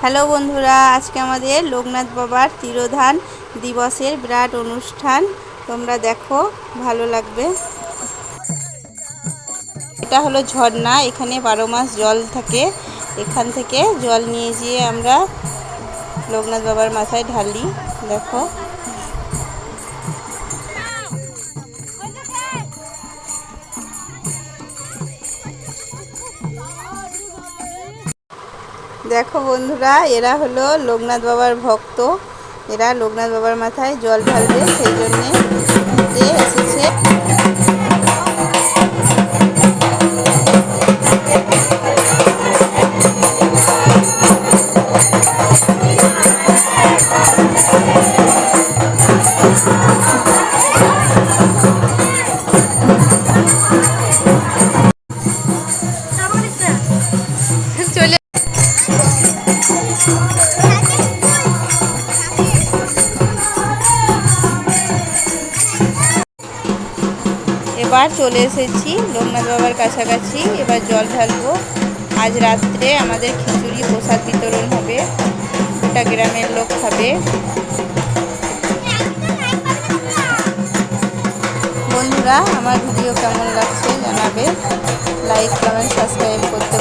Hello বন্ধুরা আজকে আমাদের লোকনাথ বাবার তিরোধান দিবসের বিরাট অনুষ্ঠান। তোমরা দেখো ভালো লাগবে। এটা হলো ঝর্ণা, এখানে বারো মাস জল থাকে। এখান থেকে জল নিয়ে গিয়ে আমরা লোকনাথ বাবার মাথায় ঢালি, দেখো। দেখো বন্ধুরা, এরা হলো লোকনাথ বাবার ভক্ত। এরা লোকনাথ বাবার মাথায় জল ঢালবে, সেই জন্যে এবার চলে এসেছি লোকনাথ বাবার কাছাকাছি। এবার জল ঢালবো। আজ রাত্রে আমাদের খিচুড়ি প্রসাদ বিতরণ হবে। গোটা গ্রামের লোক খাবে। বন্ধুরা, আমার ভিডিও কেমন লাগছে জানাবে। লাইক কমেন্ট সাবস্ক্রাইব করতে